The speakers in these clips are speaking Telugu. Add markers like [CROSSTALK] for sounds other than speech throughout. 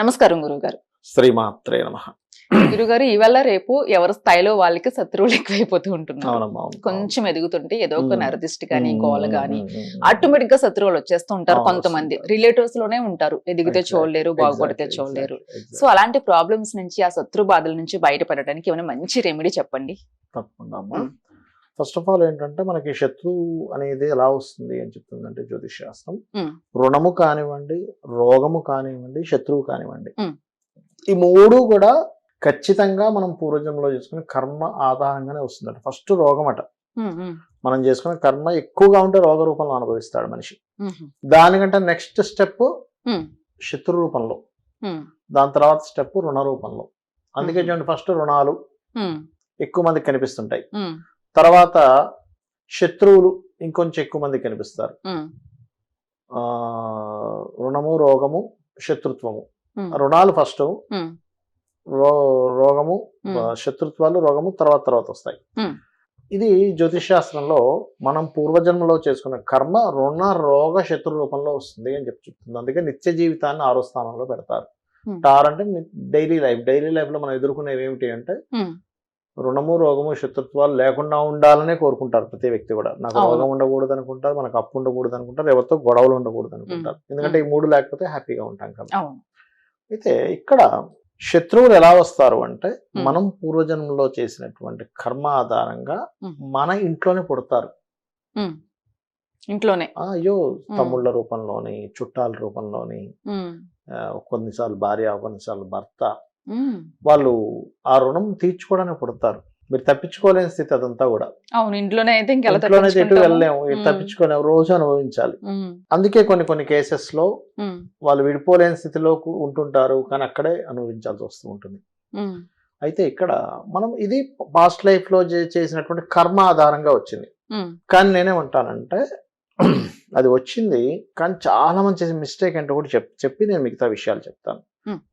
నమస్కారం గురుగారు శ్రీమాత్రే నమ గురుగారు ఇవాళ రేపు ఎవరి స్థాయిలో వాళ్ళకి శత్రువులు ఎక్కువైపోతూ ఉంటున్నారు. కొంచెం ఎదుగుతుంటే ఏదో ఒక. నరదిష్టి కానీ గోల ఉమ్. ఆటోమేటిక్గా శత్రువులు వచ్చేస్తూ ఉంటారు కొంతమంది. రిలేటివ్స్లోనే ఉంటారు ఎదిగితే చూడలేరు బాగుపడితే చూడలేరు సో అలాంటి ప్రాబ్లమ్స్ నుంచి ఆ శత్రు బాధల నుంచి బయటపడడానికి ఏమైనా మంచి రెమెడీ చెప్పండి తప్పకుండా. ఫస్ట్ ఆఫ్ ఆల్ ఏంటంటే మనకి శత్రువు అనేది ఎలా వస్తుంది అని చెప్తుందంటే జ్యోతిష్ శాస్త్రం. రుణము కానివ్వండి రోగము కానివ్వండి శత్రువు కానివ్వండి. ఈ మూడు కూడా ఖచ్చితంగా మనం పూర్వజన్మలో చేసుకునే కర్మ ఆధారంగానే వస్తుందట. ఫస్ట్ రోగం అట మనం చేసుకునే కర్మ ఎక్కువగా ఉంటే రోగ రూపంలో అనుభవిస్తాడు మనిషి. దానికంటే నెక్స్ట్ స్టెప్ శత్రు రూపంలో. దాని తర్వాత స్టెప్ రుణ రూపంలో. అందుకే. చూడండి ఫస్ట్ రుణాలు ఎక్కువ మందికి కనిపిస్తుంటాయి. తర్వాత శత్రువులు ఇంకొంచెం ఎక్కువ మందికి కనిపిస్తారు. రుణము రోగము శత్రుత్వము. రుణాలు ఫస్ట్. రోగము శత్రుత్వాలు రోగము తర్వాత తర్వాత వస్తాయి. ఇది జ్యోతిష్ శాస్త్రంలో మనం పూర్వజన్మలో చేసుకున్న కర్మ రుణ రోగ శత్రు రూపంలో వస్తుంది అని చెప్పి చెప్తుంది. అందుకే నిత్య జీవితాన్ని ఆరో స్థానంలో పెడతారు. టార్ అంటే డైలీ లైఫ్. డైలీ లైఫ్లో మనం ఎదుర్కొనేవి ఏమిటి అంటే రుణము రోగము శత్రుత్వాలు లేకుండా ఉండాలనే కోరుకుంటారు ప్రతి వ్యక్తి కూడా. నాకు. రోగం ఉండకూడదు అనుకుంటారు మనకు అప్పు ఉండకూడదు అనుకుంటారు ఎవరితో గొడవలు ఉండకూడదు అనుకుంటారు. ఎందుకంటే ఈ మూడు లేకపోతే హ్యాపీగా ఉంటాం కదా అయితే ఇక్కడ శత్రువులు ఎలా వస్తారు అంటే. మనం పూర్వజన్మలో చేసినటువంటి కర్మ ఆధారంగా. మన ఇంట్లోనే పుడతారు. ఇంట్లోనే. అయ్యో తమ్ముళ్ళ రూపంలోని చుట్టాల రూపంలోని కొన్నిసార్లు భార్య కొన్నిసార్లు భర్త వాళ్ళు ఆ రుణం తీర్చుకోవడానికి పుడతారు. మీరు తప్పించుకోలేని స్థితి అదంతా కూడా. అవును ఇంట్లోనే అయితే ఇంట్లోనే ఎటు? వెళ్ళలేము. తప్పించుకొని రోజు అనుభవించాలి. అందుకే కొన్ని కొన్ని కేసెస్లో వాళ్ళు విడిపోలేని స్థితిలో ఉంటుంటారు కానీ అక్కడే అనుభవించాల్సి వస్తూ ఉంటుంది. అయితే ఇక్కడ మనం ఇది పాస్ట్ లైఫ్లో చేసినటువంటి కర్మ ఆధారంగా వచ్చింది. కానీ నేనేమంటానంటే [CLEARS THROAT] అది వచ్చింది కానీ చాలా మంది చేసే మిస్టేక్ అంటే కూడా చెప్ చెప్పి నేను మిగతా విషయాలు చెప్తాను.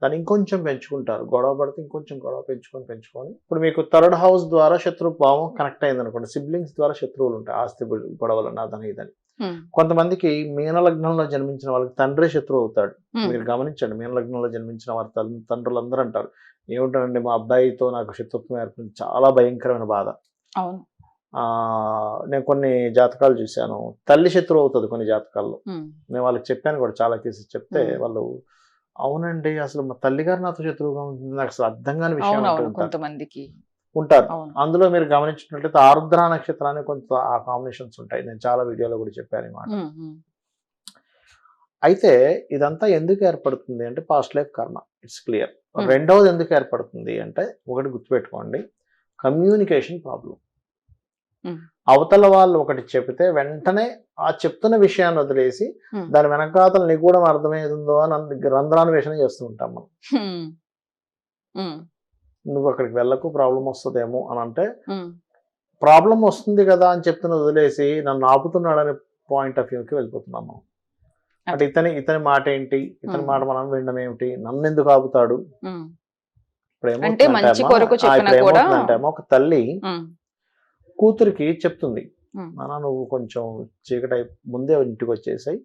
దాన్ని ఇంకొంచెం పెంచుకుంటారు. గొడవ పడితే ఇంకొంచెం గొడవ పెంచుకొని పెంచుకొని. ఇప్పుడు మీకు థర్డ్ హౌస్ ద్వారా శత్రు భావం కనెక్ట్ అయింది అనుకోండి సిబ్లింగ్స్ ద్వారా శత్రువులు ఉంటాయి. ఆస్తి గొడవలు అదని ఇదని. ఉమ్, కొంతమందికి మీనలగ్నంలో జన్మించిన వాళ్ళకి తండ్రి శత్రువు అవుతాడు. ఉమ్, మీరు గమనించండి మీనలగ్నంలో జన్మించిన వారి తల్లి తండ్రులు అందరూ అంటారు ఏమిటండి మా అబ్బాయితో నాకు శత్రుత్వం ఏర్పడింది? చాలా భయంకరమైన బాధ. అవును. నేను కొన్ని జాతకాలు చూశాను. తల్లి శత్రువు అవుతుంది కొన్ని జాతకాల్లో. నేను వాళ్ళకి చెప్పాను కూడా చాలా కేసెస్ చెప్తే Hmm. వాళ్ళు అవునండి. అసలు మా తల్లిగారు నాతో శత్రువుగా ఉంటుంది. నాకు అసలు అర్థం కాని విషయం. కొంతమందికి. ఉంటారు. అందులో మీరు గమనించినట్లయితే ఆరుద్ర నక్షత్రానికి కొంత ఆ కాంబినేషన్స్ ఉంటాయి. నేను చాలా వీడియోలో కూడా చెప్పాను ఈ మాట. ఉమ్, ఉమ్, అయితే ఇదంతా ఎందుకు ఏర్పడుతుంది అంటే past life karma it's clear. రెండవది ఎందుకు ఏర్పడుతుంది అంటే ఒకటి గుర్తుపెట్టుకోండి. Communication problem. అవతల వాళ్ళు ఒకటి చెబితే వెంటనే ఆ చెప్తున్న విషయాన్ని వదిలేసి. దాని వెనకాతల నిగూఢం అర్థమవుతుందో అని అంద- రంధ్రాన్వేషణ చేస్తూ ఉంటాం మనం. నువ్వు అక్కడికి వెళ్ళకు ప్రాబ్లం వస్తుందేమో అని అంటే ప్రాబ్లం వస్తుంది కదా అని చెప్తున్న వదిలేసి నన్ను ఆపుతున్నాడనే పాయింట్ ఆఫ్ వ్యూకి వెళ్ళిపోతున్నాం మనం. అంటే ఇతని ఇతని మాట ఏంటి? ఇతని. మాట మనం వినడం ఏమిటి? నన్ను ఎందుకు ఆపుతాడు ఇప్పుడు కూడా- అమ్మా, ఒక తల్లి కూతురికి చెప్తుంది నాన్న నువ్వు కొంచెం చీకటి ముందే ఇంటికి వచ్చేసాయి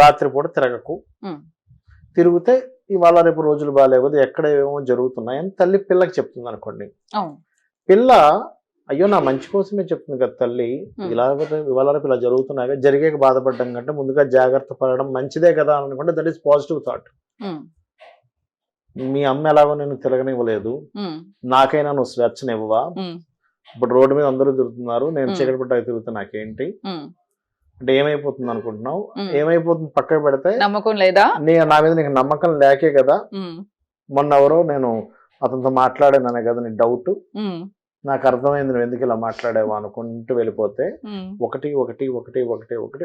రాత్రిపూట తిరగకు. తిరిగితే ఇవాళ రేపు రోజులు బాగాలేవు ఎక్కడ ఏమో జరుగుతున్నాయి అని తల్లి పిల్లకి చెప్తుంది అనుకోండి. పిల్ల అయ్యో నా మంచి కోసమే చెప్తుంది కదా తల్లి. ఇలా ఇవాళ రేపు ఇలా జరుగుతున్నాయి జరిగే బాధపడడం కంటే ముందుగా జాగ్రత్త పడడం మంచిదే కదా అని అనుకుంటే దట్ ఈస్ పాజిటివ్ థాట్ మీ అమ్మ ఎలాగో నేను తిరగనివ్వలేదు నాకైనా నువ్వు స్వేచ్ఛనివ్వవా? ఇప్పుడు రోడ్డు మీద అందరూ తిరుగుతున్నారు. నేను. చీకటి పట్టాకి తిరుగుతా నాకేంటి? అంటే ఏమైపోతుంది అనుకుంటున్నావు. ఏమైపోతుంది? పక్కకు పెడితే నమ్మకం లేదా? నీ నా మీద నీకు నమ్మకం లేకే కదా. మొన్న ఎవరో నేను అతనితో మాట్లాడాననే కదా నీ డౌట్. నాకు అర్థమైంది నువ్వు ఎందుకు ఇలా మాట్లాడావు అనుకుంటూ వెళ్ళిపోతే. ఒకటి ఒకటి ఒకటి ఒకటి ఒకటి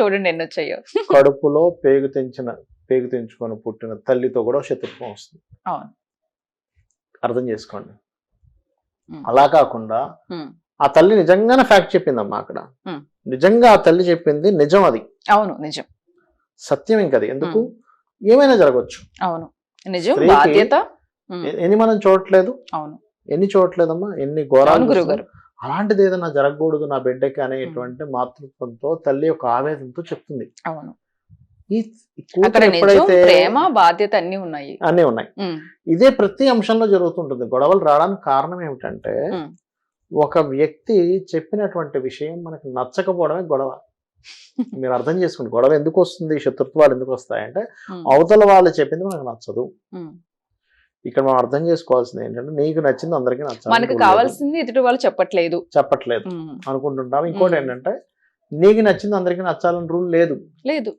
చూడండి ఎన్ని వచ్చాయో. [LAUGHS] కడుపులో పేగు తెంచిన పేగు తెంచుకొని పుట్టిన తల్లితో కూడా శత్రుత్వం వస్తుంది. అర్థం చేసుకోండి. అలా కాకుండా ఆ తల్లి నిజంగానే ఫ్యాక్ట్ చెప్పిందమ్మా అక్కడ. నిజంగా ఆ తల్లి చెప్పింది నిజం అది. అవును నిజం. సత్యం ఇంకది. ఎందుకు? ఏమైనా జరగవచ్చు అవును. నిజం బాధ్యత. ఎన్ని మనం చూడట్లేదు? అవును. ఎన్ని చూడట్లేదమ్మా? ఎన్ని ఘోరాలు అలాంటిది ఏదైనా జరగకూడదు నా బిడ్డకి అనేటువంటి మాతృత్వంతో తల్లి యొక్క ఆవేదనతో చెప్తుంది. అవును. ప్రేమ బాధ్యత అన్ని ఉన్నాయి. అన్నీ ఉన్నాయి. ఇదే ప్రతి అంశంలో జరుగుతుంటుంది. గొడవలు రావడానికి కారణం ఏమిటంటే. ఒక వ్యక్తి చెప్పినటువంటి విషయం మనకు నచ్చకపోవడమే గొడవ. [LAUGHS] మీరు అర్థం చేసుకోండి గొడవ ఎందుకు వస్తుంది శత్రుత్వాలు ఎందుకు వస్తాయంటే అవతల వాళ్ళు చెప్పింది మనకు నచ్చదు. ఇక్కడ మనం అర్థం చేసుకోవాల్సింది ఏంటంటే నీకు నచ్చింది అందరికీ నచ్చాలి మనకు. కావాల్సింది ఎదుటి వాళ్ళు చెప్పట్లేదు. చెప్పట్లేదు అనుకుంటుంటాం. ఇంకోటి. ఏంటంటే నీకు నచ్చింది అందరికీ నచ్చాలని రూల్ లేదు. లేదు.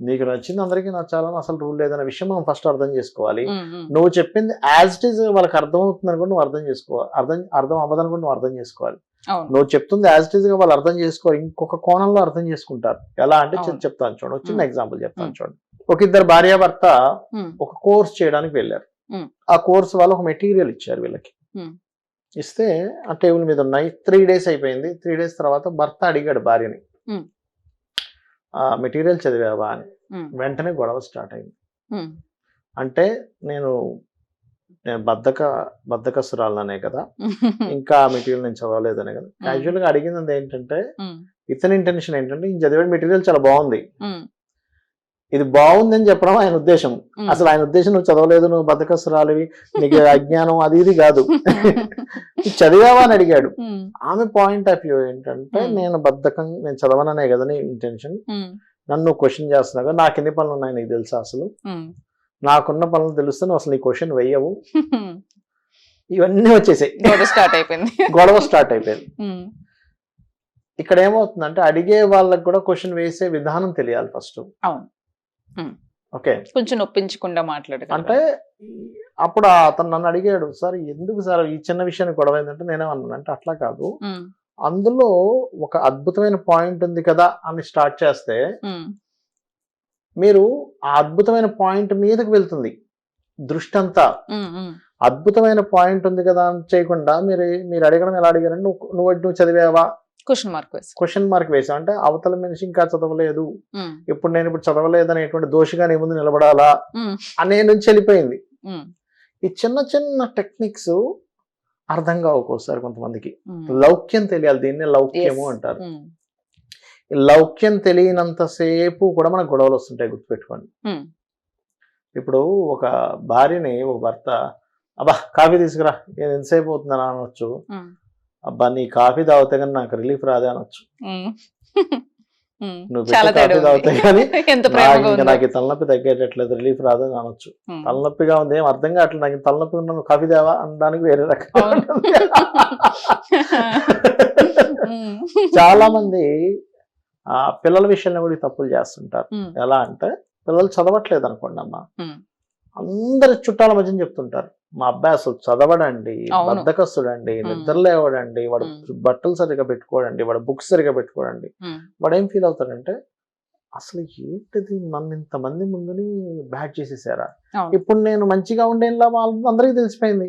నీకు నచ్చింది అందరికీ నచ్చాలని అసలు రూల్ లేదనే విషయం మనం ఫస్ట్ అర్థం చేసుకోవాలి. నువ్వు చెప్పింది యాజ్ ఇట్ ఈస్ వాళ్ళకి అర్థం అవుతుంది అనుకో నువ్వు అర్థం చేసుకోవాలి అర్థం అర్థం అవ్వదనుకో నువ్వు అర్థం చేసుకోవాలి నువ్వు చెప్తుంది యాజ్ ఇట్ ఈస్గా వాళ్ళు అర్థం చేసుకోవాలి ఇంకొక కోణంలో అర్థం చేసుకుంటారు ఎలా అంటే. చెప్తాను చూడండి చిన్న. ఎగ్జాంపుల్ చెప్తాను. చూడండి ఒక ఇద్దరు భార్యాభర్త ఒక కోర్స్ చేయడానికి వెళ్ళారు. ఆ కోర్స్ వాళ్ళు ఒక మెటీరియల్ ఇచ్చారు వీళ్ళకి. ఇస్తే ఆ టేబుల్ మీద ఉన్నాయి త్రీ డేస్ అయిపోయింది త్రీ డేస్ తర్వాత భర్త అడిగాడు భార్యని మెటీరియల్ చదివావా అని. వెంటనే గొడవ స్టార్ట్ అయింది. అంటే నేను నేను బద్దక బద్దకస్తురాలనే కదా. [LAUGHS] ఇంకా మెటీరియల్ నేను చదవలేదనే కదా. క్యాజువల్గా అడిగినది ఏంటంటే ఇతని ఇంటెన్షన్ ఏంటంటే ఈ చదివే మెటీరియల్ చాలా బాగుంది. ఇది బాగుంది అని చెప్పడం ఆయన ఉద్దేశం. అసలు ఆయన ఉద్దేశం నువ్వు చదవలేదు నువ్వు బద్దకస్తురాలివి నీకు [LAUGHS] అజ్ఞానం అది ఇది కాదు. [LAUGHS] చదివావా అని అడిగాడు. ఆమె పాయింట్ ఆఫ్ వ్యూ ఏంటంటే. నేను బద్ధకం నేను చదవననే కదా నీ ఇంటెన్షన్ నన్ను క్వశ్చన్ చేస్తున్నావు కదా నాకు ఎన్ని పనులు ఉన్నాయి నీకు తెలుసా అసలు? నాకున్న పనులు తెలిస్తే నువ్వు అసలు నీ క్వశ్చన్ వెయ్యవు. ఇవన్నీ వచ్చేసాయి. గొడవ స్టార్ట్ అయిపోయింది. [LAUGHS] గొడవ స్టార్ట్ అయిపోయింది. ఇక్కడ ఏమవుతుందంటే అడిగే వాళ్ళకి కూడా క్వశ్చన్ వేసే విధానం తెలియాలి ఫస్ట్ అవును. ఓకే. కొంచెం నొప్పించకుండా మాట్లాడగలరు? అంటే అప్పుడు అతను నన్ను అడిగాడు సార్ ఎందుకు సార్ ఈ చిన్న విషయానికి గొడవ ఏంటంటే నేనేమన్నాను అంటే అట్లా కాదు. అందులో ఒక అద్భుతమైన పాయింట్ ఉంది కదా అని స్టార్ట్ చేస్తే మీరు ఆ అద్భుతమైన పాయింట్ మీదకి వెళ్తుంది. దృష్టి అంతా. అద్భుతమైన పాయింట్ ఉంది కదా అని చేయకుండా మీరు మీరు అడగడం ఎలా అడిగారంటే నువ్వు నువ్వు నువ్వు చదివావా? క్వశ్చన్ మార్క్ వేసి క్వశ్చన్ మార్క్ వేసావు అంటే అవతల మనిషి ఇంకా చదవలేదు. ఇప్పుడు నేను ఇప్పుడు చదవలేదు అనేటువంటి దోషిగా నీ ముందు నిలబడాలా? అనే నుంచి వెళ్ళిపోయింది. ఈ చిన్న చిన్న టెక్నిక్స్ అర్థం కావు ఒక్కోసారి కొంతమందికి. లౌక్యం తెలియాలి. దీన్ని లౌక్యము. అంటారు. లౌక్యం తెలియనంతసేపు కూడా మనకు గొడవలు వస్తుంటాయి గుర్తుపెట్టుకోండి. ఇప్పుడు ఒక భార్యని ఒక భర్త అబ్బా కాఫీ తీసుకురా. నేను ఎంతసేపు అవుతుందని అనొచ్చు. అబ్బా నీ కాఫీ తాగితే కానీ నాకు రిలీఫ్ రాదే అనొచ్చు. నువ్వు కాఫీ తాగితే. కానీ [LAUGHS] ఎంత నాకు తలనొప్పి తగ్గేటట్లేదు రిలీఫ్ రాదని అనొచ్చు. తలనొప్పిగా ఉంది ఏం అర్థం కావట్లేదు. నాకు తలనొప్పి ఉన్న నువ్వు కాఫీ తేవా అనడానికి వేరే రకం. చాలా మంది ఆ పిల్లల విషయంలో కూడా తప్పులు చేస్తుంటారు. ఎలా అంటే పిల్లలు చదవట్లేదు అనుకోండి అమ్మ. అందరి చుట్టాల మధ్య చెప్తుంటారు. మా అబ్బాయి అసలు చదవడండి. బద్దకస్తుడండి. నిద్రలేవడండి వాడు. బట్టలు సరిగా పెట్టుకోడండి వాడు బుక్స్ సరిగా పెట్టుకోడండి వాడు ఏం ఫీల్ అవుతాడంటే అసలు ఏంటిది నన్ను ఇంతమంది ముందుని బ్యాట్ చేసేసారా. ఇప్పుడు నేను మంచిగా ఉండేలా వాళ్ళ అందరికీ తెలిసిపోయింది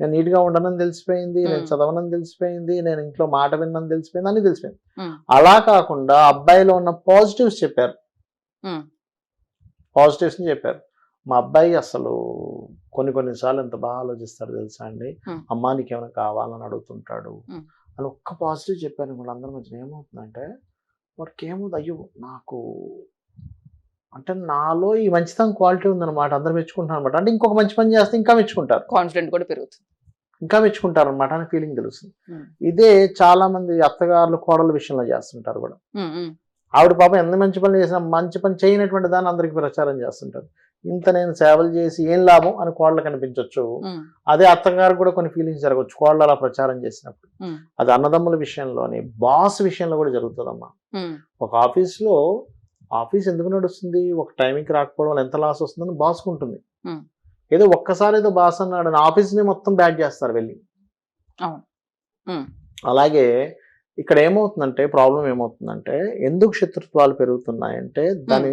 నేను నీట్గా ఉండనని తెలిసిపోయింది నేను. చదవనని తెలిసిపోయింది నేను ఇంట్లో మాట విన్నని తెలిసిపోయింది అన్ని తెలిసిపోయింది అలా కాకుండా అబ్బాయిలో ఉన్న పాజిటివ్స్ చెప్పారు పాజిటివ్స్ చెప్పారు మా అబ్బాయి అసలు కొన్ని కొన్నిసార్లు ఎంత బాగా ఆలోచిస్తాడు తెలుసా అండి? Hmm. అమ్మా నీకేమైనా కావాలని అడుగుతుంటాడు. అని ఒక్క పాజిటివ్ చెప్పాను అందరి మధ్యన ఏమవుతుందంటే వాడికి ఏమవుతుంది అయ్యో నాకు అంటే నాలో ఈ మంచితనం క్వాలిటీ ఉందన్నమాట. అందరు మెచ్చుకుంటారు అనమాట అంటే ఇంకొక మంచి పని చేస్తే ఇంకా మెచ్చుకుంటారు. కాన్ఫిడెంట్ కూడా పెరుగుతుంది. ఇంకా మెచ్చుకుంటారు అనమాట అని ఫీలింగ్ తెలుస్తుంది. ఇదే చాలా మంది అత్తగారులు కోడల విషయంలో చేస్తుంటారు కూడా. ఆవిడ పాపం ఎంత మంచి పనులు చేసినా మంచి పని చేయనటువంటి దాన్ని అందరికి ప్రచారం చేస్తుంటారు. ఇంత నేను సేవలు చేసి ఏం లాభం అని కోడలు కనిపించవచ్చు ఉమ్, అదే అత్తగారు కూడా కొన్ని ఫీలింగ్స్ జరగవచ్చు. కోడలు అలా ప్రచారం చేసినప్పుడు. అది అన్నదమ్ముల విషయంలోని బాస్ విషయంలో కూడా జరుగుతుందమ్మా. ఒక ఆఫీస్లో ఆఫీస్ ఎందుకు నడుస్తుంది? ఒక టైంకి రాకపోవడం వల్ల ఎంత లాస్ వస్తుందని బాస్కు ఉంటుంది Hmm. ఏదో ఒక్కసారి ఏదో బాస్ అన్నాడు అని ఆఫీస్ని మొత్తం బ్యాట్ చేస్తారు వెళ్ళి. అలాగే ఇక్కడ ఏమవుతుందంటే ప్రాబ్లం ఏమవుతుందంటే ఎందుకు శత్రుత్వాలు పెరుగుతున్నాయంటే దాని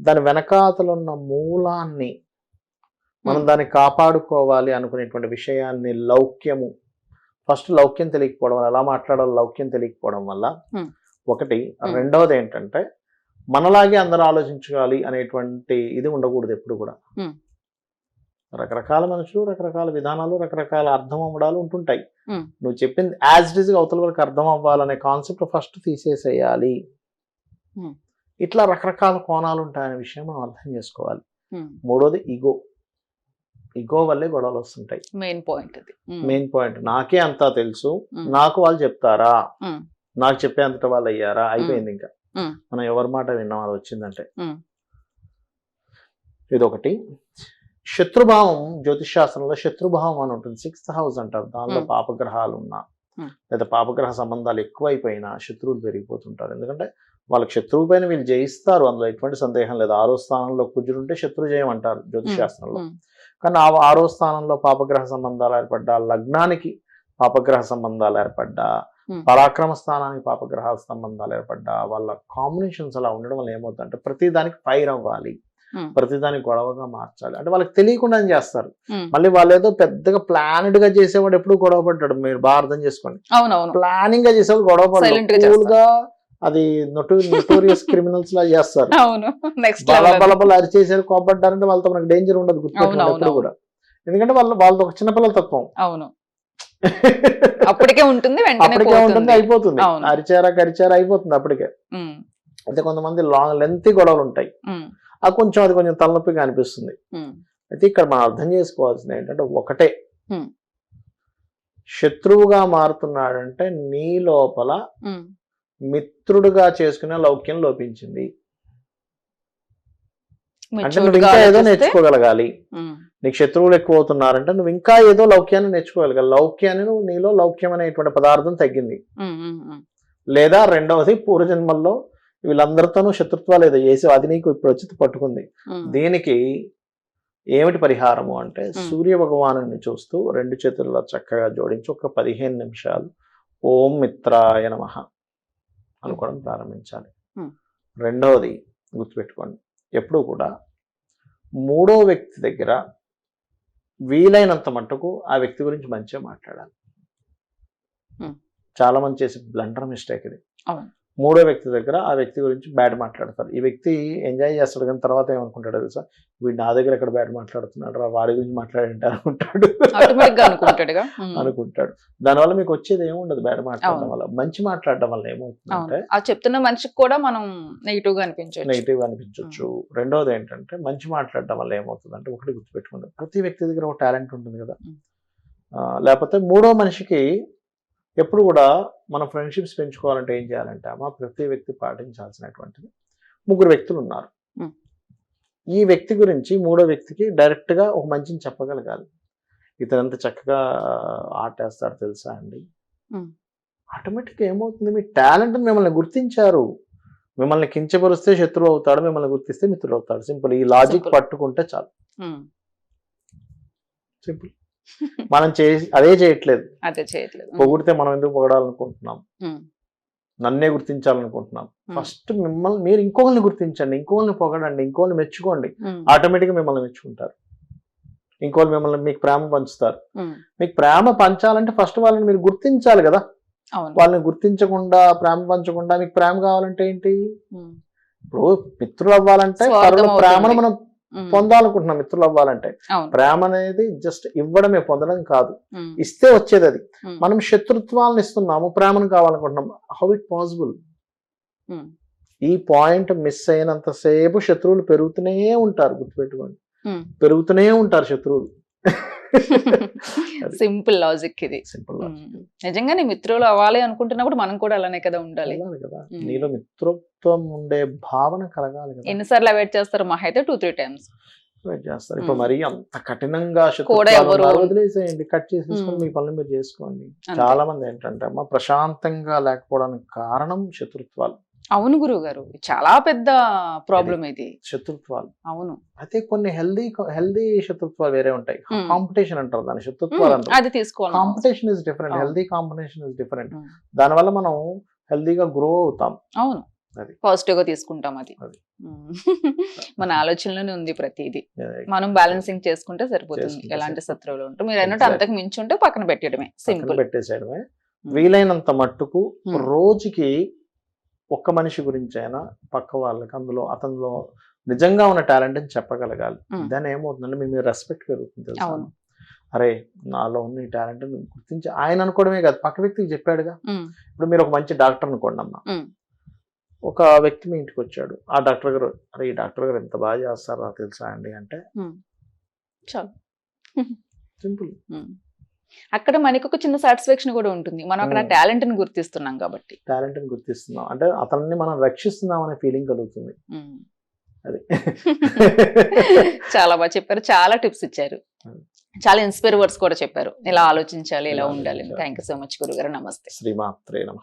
దాని వెనకాతలు ఉన్న మూలాన్ని మనం. దాన్ని కాపాడుకోవాలి అనుకునేటువంటి విషయాన్ని లౌక్యము ఫస్ట్ లౌక్యం తెలియకపోవడం వల్ల ఎలా మాట్లాడాలో లౌక్యం తెలియకపోవడం వల్ల. ఒకటి. రెండవది ఏంటంటే మనలాగే అందరూ ఆలోచించాలి అనేటువంటి ఇది ఉండకూడదు ఎప్పుడు కూడా. రకరకాల మనుషులు రకరకాల విధానాలు రకరకాల అర్థం అమ్మడాలు ఉంటుంటాయి. నువ్వు చెప్పింది యాజ్ ఇట్ ఈస్ అవతల వరకు అర్థం అవ్వాలనే కాన్సెప్ట్ ఫస్ట్ తీసేసేయాలి. ఇట్లా రకరకాల కోణాలు ఉంటాయనే విషయం మనం అర్థం చేసుకోవాలి ఉమ్. మూడోది ఇగో ఇగో వల్లే గొడవలు వస్తుంటాయి మెయిన్ పాయింట్ అది. మెయిన్ పాయింట్ నాకే అంతా తెలుసు ఉమ్. నాకు వాళ్ళు చెప్తారా. నాకు చెప్పేంతట వాళ్ళు అయ్యారా అయిపోయింది ఇంకా. మనం ఎవరి మాట విన్నాం అది వచ్చిందంటే. ఇదొకటి శత్రుభావం జ్యోతిష్ శాస్త్రంలో శత్రుభావం అని ఉంటుంది సిక్స్త్ హౌస్ అంటారు దానిలో. పాపగ్రహాలు ఉన్నా. లేదా పాపగ్రహ సంబంధాలు ఎక్కువైపోయినా శత్రువులు పెరిగిపోతుంటారు ఎందుకంటే వాళ్ళకి శత్రువు పైన వీళ్ళు జయిస్తారు అందులో ఎటువంటి సందేహం లేదు ఆరో స్థానంలో కుజుడుంటే శత్రు జయం అంటారు జ్యోతిష్ ఉమ్. శాస్త్రంలో ఉమ్. కానీ ఆ ఆరో స్థానంలో పాపగ్రహ సంబంధాలు ఏర్పడ్డా లగ్నానికి పాపగ్రహ సంబంధాలు ఏర్పడ్డా. పరాక్రమ స్థానానికి పాపగ్రహ సంబంధాలు ఏర్పడ్డా వాళ్ళ కాంబినేషన్స్ అలా ఉండడం వల్ల ఏమవుతుందంటే ప్రతి దానికి ఫైర్ అవ్వాలి. ప్రతి దానికి గొడవగా మార్చాలి అంటే వాళ్ళకి తెలియకుండా చేస్తారు. మళ్ళీ వాళ్ళు ఏదో పెద్దగా ప్లానెడ్గా చేసేవాడు ఎప్పుడు గొడవ పడ్డాడు మీరు బాగా అర్థం చేసుకోండి ప్లానింగ్గా చేసేవాడు గొడవ పడ్డాడు అది నొటోరియస్ క్రిమినల్స్ లా చేస్తారు అవును నెక్స్ట్ బల బల బల అరిచేసారు కోపడ్డారంటే వాళ్ళతో మనకు డేంజర్ ఉండదు అవును. కూడా ఎందుకంటే వాళ్ళు వాళ్ళతో ఒక చిన్నపిల్లల తత్వం అవును అప్పటికే ఉంటుంది అప్పటికే ఉంటుంది పోతుంది అయిపోతుంది. అరిచారా కరిచారా అయిపోతుంది అప్పటికే. అయితే కొంతమంది లాంగ్ లెంత్ గొడవలు ఉంటాయి. అది కొంచెం అది కొంచెం తలనొప్పిగా అనిపిస్తుంది. అయితే ఇక్కడ మనం అర్థం చేసుకోవాల్సింది ఏంటంటే ఒకటే. శత్రువుగా మారుతున్నాడంటే నీ లోపల. మిత్రుడుగా చేసుకునే లౌక్యం లోపించింది అంటే నువ్వు ఇంకా ఏదో నేర్చుకోగలగాలి. నీకు శత్రువులు ఎక్కువ అవుతున్నారంటే నువ్వు ఇంకా ఏదో లౌక్యాన్ని నేర్చుకోగలగాలి లౌక్యాన్ని నువ్వు నీలో లౌక్యం అనేటువంటి పదార్థం తగ్గింది. లేదా రెండవది పూర్వజన్మల్లో వీళ్ళందరితోనూ శత్రుత్వాలు ఏదో చేసి అది నీకు ఇప్పుడు వచ్చి పట్టుకుంది. దీనికి ఏమిటి పరిహారము అంటే. సూర్య భగవాను చూస్తూ రెండు చేతుల్లో చక్కగా జోడించి ఒక పదిహేను నిమిషాలు ఓం మిత్రాయ నమ అనుకోవడం ప్రారంభించాలి. రెండవది గుర్తుపెట్టుకోండి ఎప్పుడు కూడా మూడో వ్యక్తి దగ్గర వీలైనంత మట్టుకు ఆ వ్యక్తి గురించి మంచిగా మాట్లాడాలి. చాలా మంది చేసే బ్లండర్ మిస్టేక్ ఇది అవును. మూడో వ్యక్తి దగ్గర ఆ వ్యక్తి గురించి బ్యాడ్ మాట్లాడతారు. ఈ వ్యక్తి ఎంజాయ్ చేస్తాడు కానీ తర్వాత ఏమనుకుంటాడు తెలుసా? వీడు నా దగ్గర ఎక్కడ బ్యాడ్ మాట్లాడుతున్నాడు రా వాడి గురించి మాట్లాడంటే అనుకుంటాడు. గా. అనుకుంటాడు. దానివల్ల మీకు వచ్చేది ఏముండదు బ్యాడ్ మాట్లాడడం. వల్ల. మంచి మాట్లాడడం వల్ల ఏమవుతుందంటే ఆ చెప్తున్న మనిషికి కూడా మనం నెగిటివ్గా అనిపించవచ్చు. నెగిటివ్ అనిపించవచ్చు. రెండోది ఏంటంటే మంచి మాట్లాడడం వల్ల ఏమవుతుందంటే ఒకటి గుర్తుపెట్టుకోండి. ప్రతి వ్యక్తి దగ్గర ఒక టాలెంట్ ఉంటుంది కదా. లేకపోతే మూడో మనిషికి ఎప్పుడు కూడా మన ఫ్రెండ్షిప్స్ పెంచుకోవాలంటే ఏం చేయాలంటే అమ్మ ప్రతి వ్యక్తి పాటించాల్సినటువంటిది. ముగ్గురు వ్యక్తులు ఉన్నారు. ఈ వ్యక్తి గురించి మూడో వ్యక్తికి డైరెక్ట్గా ఒక మంచిని చెప్పగలగాలి. ఇతను ఎంత చక్కగా ఆట వేస్తాడు తెలుసా అండి. ఆటోమేటిక్గా ఏమవుతుంది? మీ టాలెంట్ మిమ్మల్ని గుర్తించారు. మిమ్మల్ని కించపరుస్తే శత్రువు అవుతాడు మిమ్మల్ని గుర్తిస్తే మిత్రుడు అవుతాడు. సింపుల్ ఈ లాజిక్. పట్టుకుంటే చాలు. సింపుల్. మనం చేసి అదే చేయట్లేదు అదే చేయట్లేదు. పొగిడితే మనం ఎందుకు పొగడాలనుకుంటున్నాం. నన్నే గుర్తించాలనుకుంటున్నాం. ఫస్ట్ మిమ్మల్ని మీరు ఇంకోళ్ళని గుర్తించండి ఇంకోళ్ళని పొగడండి ఇంకోళ్ళని మెచ్చుకోండి ఉమ్. ఆటోమేటిక్గా మిమ్మల్ని మెచ్చుకుంటారు ఇంకోళ్ళు మిమ్మల్ని మీకు ప్రేమ పంచుతారు. మీకు ప్రేమ పంచాలంటే ఫస్ట్ వాళ్ళని మీరు గుర్తించాలి కదా వాళ్ళని గుర్తించకుండా ప్రేమ పంచకుండా మీకు ప్రేమ కావాలంటే ఏంటి. ఇప్పుడు మిత్రులు అవ్వాలంటే. ప్రేమను మనం. పొందాలనుకుంటున్నాం మిత్రులు అవ్వాలంటే ప్రేమ అనేది జస్ట్ ఇవ్వడమే పొందడం కాదు. ఇస్తే వచ్చేది అది. మనం శత్రుత్వాలను ఇస్తున్నాము ప్రేమను కావాలనుకుంటున్నాం హౌ ఇట్ పాసిబుల్. ఈ పాయింట్ మిస్ అయినంతసేపు శత్రువులు పెరుగుతూనే ఉంటారు గుర్తుపెట్టుకోండి. పెరుగుతూనే ఉంటారు శత్రువులు. సింపుల్ లాజిక్ ఇది. Simple um. నిజంగానే మిత్రులు అవ్వాలి అనుకుంటున్నప్పుడు మనం కూడా అలానే కదా ఉండాలి. కదా. నీలో మిత్రత్వం ఉండే భావన కలగాలి కదా. ఎన్నిసార్లు అవాయిడ్ చేస్తారు? మహా అయితే టూ త్రీ టైమ్స్ వెయిట్ చేస్తారు. ఇప్పుడు. మరీ అంత కఠినంగా వదిలేసేయండి. కట్ చేసేసుకొని. మీ పనులు మీరు చేసుకోండి. చాలా మంది ఏంటంటే అమ్మ ప్రశాంతంగా లేకపోవడానికి కారణం శత్రుత్వాలు. అవును గురువు గారు. చాలా పెద్ద ప్రాబ్లం ఇది. శత్రుత్వాలు. అవును. అయితే కొన్ని హెల్దీ హెల్దీ శత్రుత్వాలు వేరే ఉంటాయి. కాంపిటీషన్ అంటారు దాని శత్రుత్వాలు అంటారు. అది తీసుకోవాలి competition is different. Healthy competition is different. దానివల్ల మనం హెల్దీగా గ్రో అవుతాం. అవును. అది. పాజిటివ్గా తీసుకుంటాం అది. [LAUGHS] మన ఆలోచనలోనే ఉంది ప్రతిదీ. మనం బ్యాలెన్సింగ్ చేసుకుంటే సరిపోతుంది. ఎలాంటి. శత్రువులు ఉంటే. మీరు అన్నట్టు. అంతకు మించి ఉంటే పక్కన పెట్టడమే సింపుల్ పెట్టేసేయడమే. వీలైనంత మట్టుకు. రోజుకి ఒక్క మనిషి గురించి అయినా పక్క వాళ్ళకి అందులో అతనిలో నిజంగా ఉన్న టాలెంట్ అని చెప్పగలగాలి. దాని ఏమవుతుందంటే మీ రెస్పెక్ట్ పెరుగుతుంది. అరే నాలో ఉన్న ఈ టాలెంట్ గుర్తించి ఆయన అనుకోవడమే కాదు పక్క వ్యక్తికి చెప్పాడుగా ఇప్పుడు మీరు ఒక మంచి డాక్టర్ అనుకోండి అమ్మా. ఒక వ్యక్తి మీ ఇంటికి వచ్చాడు ఆ డాక్టర్ గారు అరే ఈ డాక్టర్ గారు ఎంత బాగా చేస్తారా తెలుసా అండి అంటే. చాలు సింపుల్. అక్కడ మనకి ఒక చిన్న సాటిస్ఫాక్షన్ కూడా ఉంటుంది. మనం అక్కడ. టాలెంట్ని గుర్తిస్తున్నాం కాబట్టి. టాలెంట్ని గుర్తిస్తున్నాం. అంటే అతన్ని మనం రక్షిస్తున్నాం అనే ఫీలింగ్ కలుగుతుంది. అది. [LAUGHS] చాలా బాగా చెప్పారు. చాలా టిప్స్ ఇచ్చారు. చాలా ఇన్స్పైర్ వర్డ్స్ కూడా చెప్పారు. ఇలా ఆలోచించాలి ఇలా ఉండాలి. థ్యాంక్ యూ సో మచ్ గురుగారు. నమస్తే. శ్రీమాత్రే నమ.